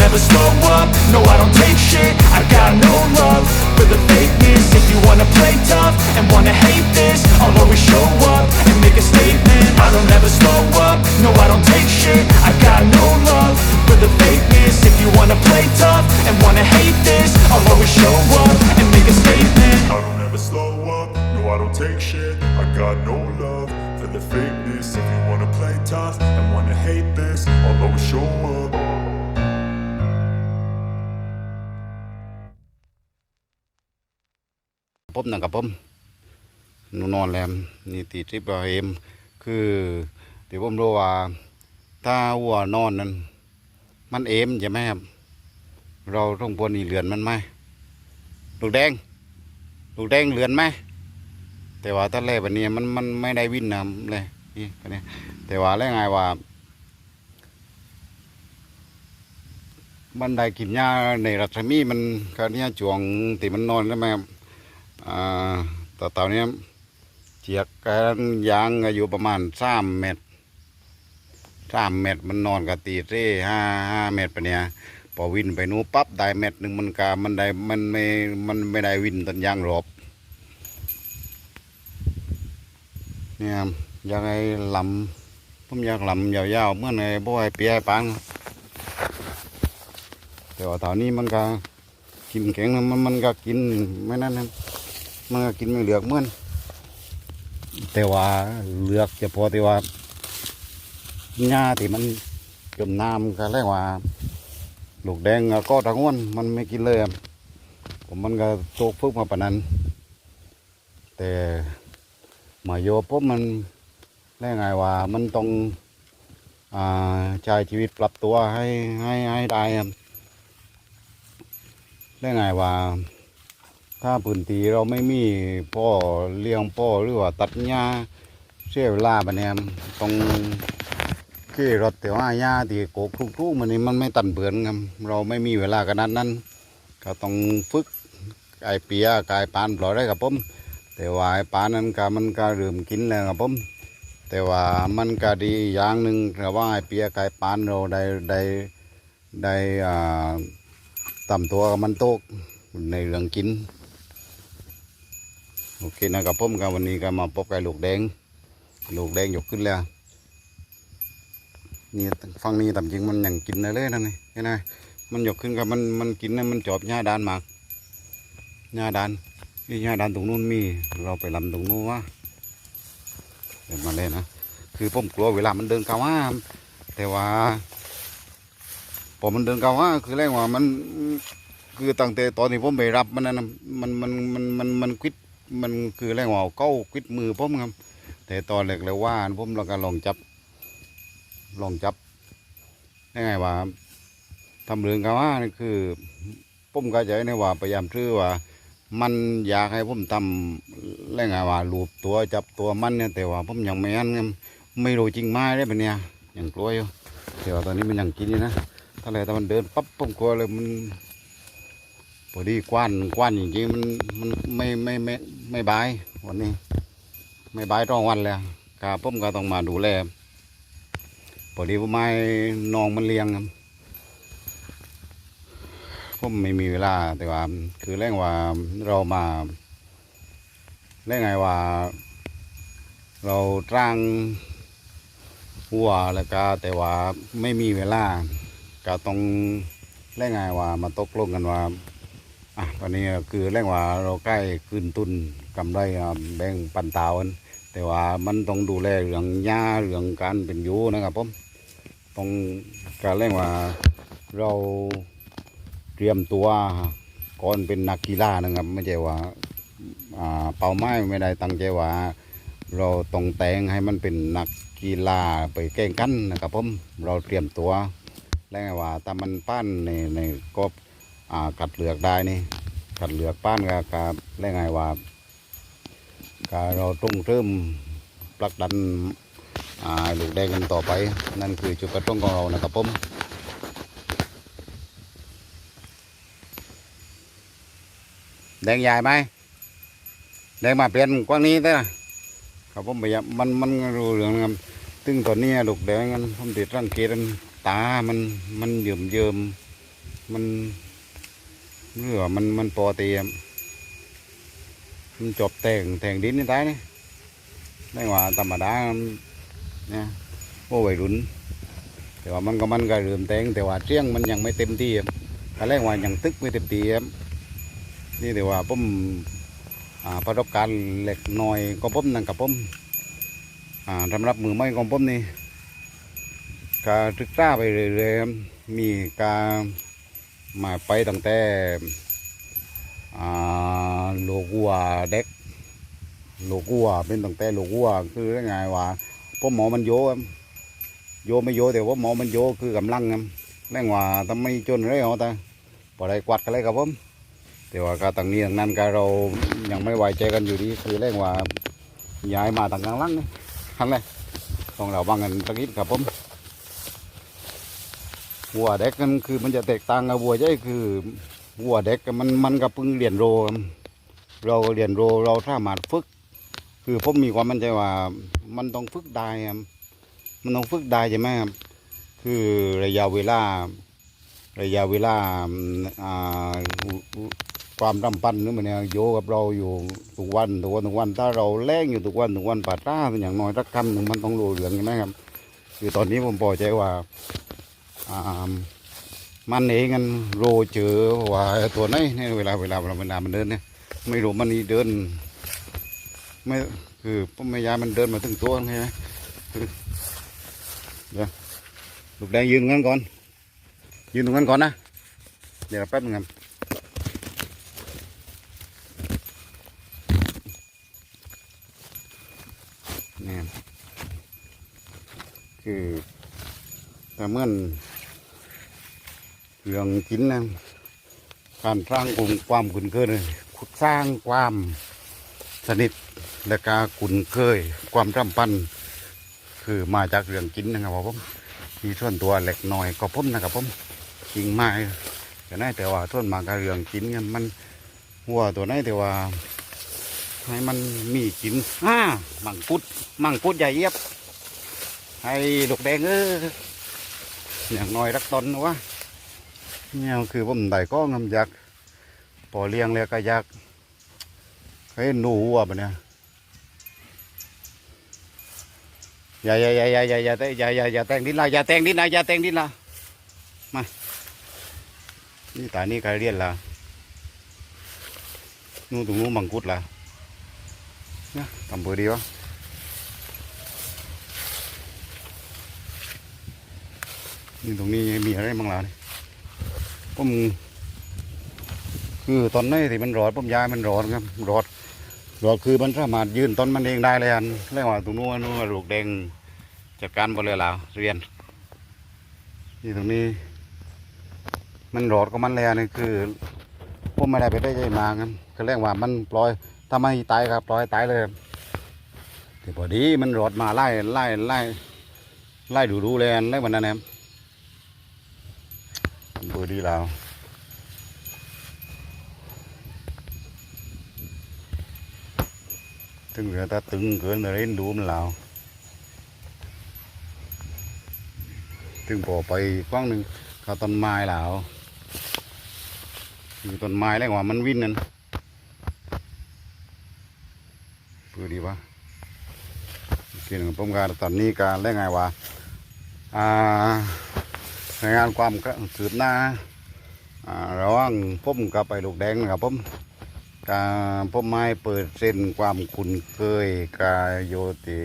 Don't slow up, no I don't take shit. I got no love for the fakeness ผมนะครับผมนูนอนแล้วนี่ตีทริปเอ็มคือที่ผมรู้ว่าถ้าวัวนอนนั้น มันเอ็มใช่ไหมครับ เราต้องพวนี่เลือนมันไหมลูกแดง ลูกแดงเลือนไหมแต่ว่าถ้าแรกแบบนี้มันมันไม่ได้วินนะเลยนี่แบบนี้แต่ว่าแล้วไงว่า มันได้กินหญ้าในรัศมีมันก็เนี่ยจวงที่มันนอนแล้วไหมครับ อ่าต่อเต่าเนี้ยเจียกกันยางอยู่ประมาณสามเมตรสามเมตรมันนอนกับตีเร่ห้าห้าเมตรปะเนี่ยพอวินไปนู้ปั๊บได้เมตรหนึ่งมันกามันได้มันไม่มันไม่ได้วินต้นยางรอบเนี่ยอยากให้ลำผมอยากลำยาวๆเมื่อไงบ่ให้เปียปังแต่ว่าตอนนี้มันก็กินแข็งมันมันก็กินไม่นั่นนะ มันก็กินไม่เหลือกเหมือนแต่ว่าเหลือกเฉพาะแต่ว่าหญ้าที่มันจมน้ำก็เรียกว่าลูกแดงก็ตะง้วนมันไม่กินเลยผมมันก็ตกฟึกมาปนั้น แต่มาโยพบมันเรียกไงว่ามันต้องอ่าใช้ชีวิตปรับตัวให้ให้ให้ได้อะเรียกไงว่า ถ้าพื้นที่เราไม่มีพ่อเลี้ยงพ่อหรือว่าตัดหญ้าเสียเวลาบันเนี่ยต้องขี่รถแต่ว่าหญ้าที่โกกทุกๆมันนี่มันไม่ตันเบือนครับเราไม่มีเวลาขนาดนั้น ก็ต้องฝึกไอเปียกายปานปล่อยได้ครับผมแต่ว่าไอปานนั้นก็มันก็เริ่มกินแล้วครับผมแต่ว่ามันก็ดีอย่างหนึ่งแต่ว่าไอเปียไก่ปานเราได้ได้ได้อ่าต่ำตัวกับมันโตกในเรื่องกิน โอเคนะครับผมกับวันนี้ก็มาพบกับลูกแดง ลูกแดงยกขึ้นแล้วนี่ฟังนี้ตามจริงมันยังกินได้เลยนั่นนี่เห็นไหมมันยกขึ้นกับมันมันกินนะมันจอบหญ้าดานมากหญ้าดานนี่หญ้าดานตรงนู้นมี เราไปลำตรงนู้นวะเดินมาเลยนะคือผมกลัวเวลามันเดินเข้าว่าแต่ว่าพอมันเดินเข้าว่าคือแรกว่ามันคือตั้งแต่ตอนที่ผมไปรับมันน่ะมันมันมันมันมันควิด มันคือแรกว่าเอาเก้าควิดมือผมครับ แต่ตอนแรกเลยว่าผมเราก็ลองจับ ลองจับยังไงว่าทำเรื่องกันว่านี่คือผมก็ใจในว่าพยายามชื่อว่า มันอยากให้ผมทำแล้วไงว่าลูบตัวจับตัวมันเนี่ยแต่ว่าผมยังไม่อันครับไม่รู้จริงไหมได้ปะเนี่ยยังกลัวอยู่แต่ว่าตอนนี้มันยังกินอยู่นะถ้าอะไรแต่มันเดินปั๊บผมกลัวเลยมันพอดีกว้านกว้านจริงๆมันมันไม่ไม่ไม่ ไม่บายวันนี้ ไม่บายต้องวันแล้วครับผมก็ต้องมาดูแลพอดีผมไม่น้องมันเลี้ยงครับผมไม่มีเวลาแต่ว่า คือแรงว่าเรามาแรงไงว่า เราจ้างหัวแล้วก็แต่ว่าไม่มีเวลา ก็ต้องแรงไงว่ามาตกลงกันว่า อะตอนนี้คือแรงว่าเราใกล้คืนทุนกำไรแบ่งปันตาวันแต่ว่ามันต้องดูแลเรื่องหญ้าเรื่องการเป็นอยู่นะครับผมต้องการเร่งว่าเราเตรียมตัวก่อนเป็นนักกีฬานะครับ ไม่ใช่ว่าเป้าหมายไม่ได้ตั้งใจว่า เราต้องแต่งให้มันเป็นนักกีฬาไปแข่งกันนะครับผมเราเตรียมตัวแล้วไงว่าถ้ามันปั้นในในก็ อ่ากัดเหลือกได้นี่กัดเหลือกป้านก็ก็แล้ไงว่าก็เราต้องเริ่มผลักดันลูกแดงกันต่อไป นั่นคือจุดประสงค์ของเรานะครับผมแดงใหญ่ไหมแดงมาเปลี่ยนกว้างนี้ได้ละครับผมพยายามมันมันรู้เรื่องครับซึ่งตอนนี้ลูกแดงกันผมติดร่างเกตมันตา มันมันเยิมเยิมมัน เรื่อมันมันปอเตียมมันจบแต่งแต่งดินนี่ตายนี่ไม่ว่าธรรมดาเนี่ยโอ้วัยรุ่นแต่ว่ามันก็มันก็เริ่มแต่งแต่ว่าเชียงมันยังไม่เต็มที่ครับแรกว่ายังตึกไม่เต็มที่ครับนี่แต่ว่าผมอ่าประสบการณ์เล็กน้อยก็ผมนั่นกับผมอ่าสำหรับมือไม้ของผมนี่ก็ศึกษาไปเรื่อยๆมีการ มาไปตั้งแต่โลกัวเด็กโลกัวเป็นตั้งแต่โลกัวคือไงว่าพวกหมอมันโยครับโยไม่โยแต่ว่าหมอมันโยคือกำลังครับแรงว่าทำไม่จนเลยเหรอตาพอได้กวัดกันเลยครับผมแต่ว่าการต่างนี้ต่างนั้นก็เรายังไม่ไว้ใจกันอยู่ดีคือแรงว่าย้ายมาต่างกลางลังนี่ทันเลยต้องเราบังกันตะกี้ครับผม วัวเด็กกันคือมันจะแตกต่างกับวัวใหญ่คือวัวเด็กมันมันก็เพิ่งเรียนโร เราเรียนโรเราสามาฝึก คือผมมีความมั่นใจว่ามันต้องฝึกได้มันต้องฝึกได้ใช่ไหมครับคือระยะเวลา ระยะเวลาความรำพันนี่มันเนี่ยโยกับเราอยู่ทุกวันทุกวันทุกวัน ถ้าเราแรงอยู่ทุกวันทุกวันป่าต้าอย่างน้อยสักคำหนึ่งมันต้องรู้เรื่องใช่ไหมครับ คือตอนนี้ผมพอใจว่า มันเองกันโรเจอว่าตัวไหนเนี่ยเวลาเวลาเวลาเวลามันเดินเนี่ยไม่รู้มันนี่เดินไม่คือพ่อแม่ยามันเดินมาถึงตัวใช่ไหมคือเดี๋ยวลูกแดงยืนงั้นก่อน ยืนตรงนั้นก่อนนะ เดี๋ยวแป๊บนึงครับนี่ยคือแต่เมื่อน รื่องกินนะการสร้างกลุ่มความคุ้นเคยเลยสร้างความสนิทและกาคุ้นเคย ความรำพันคือมาจากเรื่องกินนะครับผมมีส่วนตัวเล็กน้อยก็ผมนะครับผมจริงไม่แต่น่แต่ว่าส่วนมากเรื่องกินกันมันหัวตัวไหนแต่ว่าให้มันมีกินอ่ามังคุดมังคุดใหญ่เยียบให้ลูกแดงเอออย่างน้อยรักตนนะวะ เนี่ยคือผมได้ก็งำยักษ์ปอเลี้ยงเล้วก็ยักษ์เฮ้หนูอะปะเนี่ยอย่าอย่าอย่าอย่าอย่าอย่าแต่อย่าอย่าอย่าแต่งดินละอย่าแต่งดินละอย่าแต่งดินละมานี่ตานี่ใครเรียนละนู่นตรงนู้นมังคุดละเนี่ยทำเบอร์ดีวะนี่ตรงนี้มีอะไรบ้างล่ะเนี่ย ผมคือตอนนี้ที่มันรอดผมย้ายมันรอดครับรอดรอดคือมันสามารถยืนต้นมันเองได้เลยอันเรียกว่าตรงนู้นนู้นลูกแดงจัดการบริเลยแล้วเรียนนี่ตรงนี้ มันรอดก็มันเลยอันนี่คือผมไม่ได้ไปได้ใจมาครับก็เรียกว่ามันปล่อยถ้าไม่ตายครับปล่อยตายเลยแต่พอดีมันรอดมาไล่ไล่ไล่ไล่ดูดูเลยอันไล่วันนั้นแหละบ อดีเราตึงเหลือ ta ตึงเกินเลยดูมันเราตึงพอไปกว้างหนึ่งเขาต้นไม้เราอยู่ต้นไม้แล้วว่ามันวิ่นนั่นปือดีวะกินผมการตอนนี้การแล้วไงวะอ่า ในงานความคืบหน้าอ่าระหว่างผมกับไปลูกแดงนะครับผมกาผมไม้เปิดเส้นความคุ้นเคยกายโยติ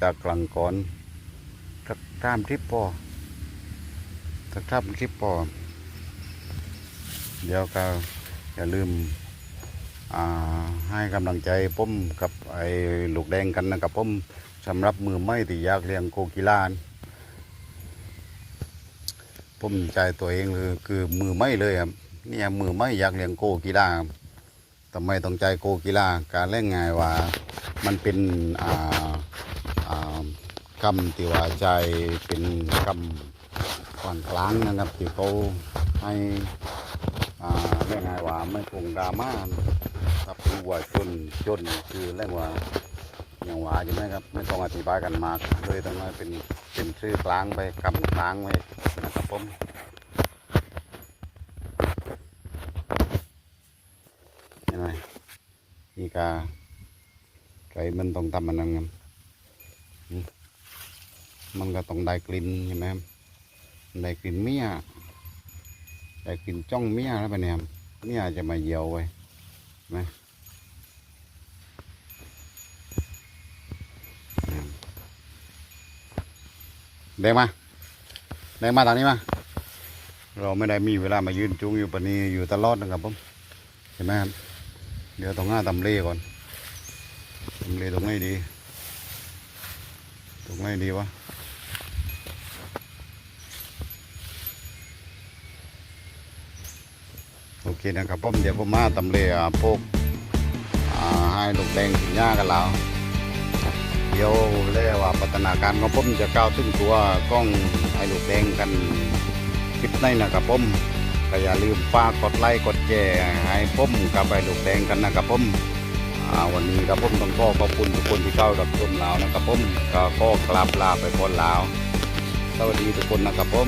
จากกลังก่อนสักตามทริปพอสักตามทริปพอเดี๋ยวก็อย่าลืมให้กำลังใจผมกับไอ้ลูกแดงกันนะครับผมสำหรับมือไม้ที่อยากเลี้ยงโกกีฬาน ผมใจตัวเองคือคือมือไม่เลยครับเนี่ยมือไม่อยากเลี้ยงโกกีฬาทำไมต้องใจโกกีฬาการเล่นไงายว่ามันเป็นอ่าอ่ากรรมที่ว่าใจเป็นกรรมก่อนกลางนะครับที่เขาให้อ่าเล่นไงายว่าไม่คงดราม่าถ้าเป็นวัวจนจนคือเล่นว่าอย่างว่าใช่ไหมครับไม่ต้องอธิบายกันมากเลยต้องมาเป็นเป็นชื่อกลางไปกำกลางไว้ ผมเห็นไหมนี่กาไก่มันต้องทำมันนั่งมันก็ต้องได้กลิ่นใช่ไหมครับได้กลิ่นเมียได้กลิ่นจ้องเมียแล้วไปเนี่ยครับเมียจะมาเยียวไว้นไหมเนี่ยเด้งมา แดงมาทางนี้มา เราไม่ได้มีเวลามายืนจุงอยู่ปานนี้อยู่ตลอดนะครับผมเห็นไหมครับเดี๋ยวต้องหน้าตำเลก่อนตำเลตรงไหนดี ตรงไหนดีวะโอเคนะครับผมเดี๋ยวผมมาตำเลอะพวกให้ลูกแดงกินหญ้ากันแล้ว ดี๋ยวเรียกว่าพัฒนาการของผมจะก้าวถึงตัวกล้องไอ้ลูกแดงกันคลิปในนะครับผมก็อย่าลืมฝากกดไลค์กดแชร์ให้ผมกับไอ้ลูกแดงกันนะครับผมอ่าวันนี้ครับผมต้องขอขอบคุณทุกคนที่เข้ารับชมเรานะครับผมก็ขอกราบลาไปก่อนแล้วสวัสดีทุกคนนะครับผม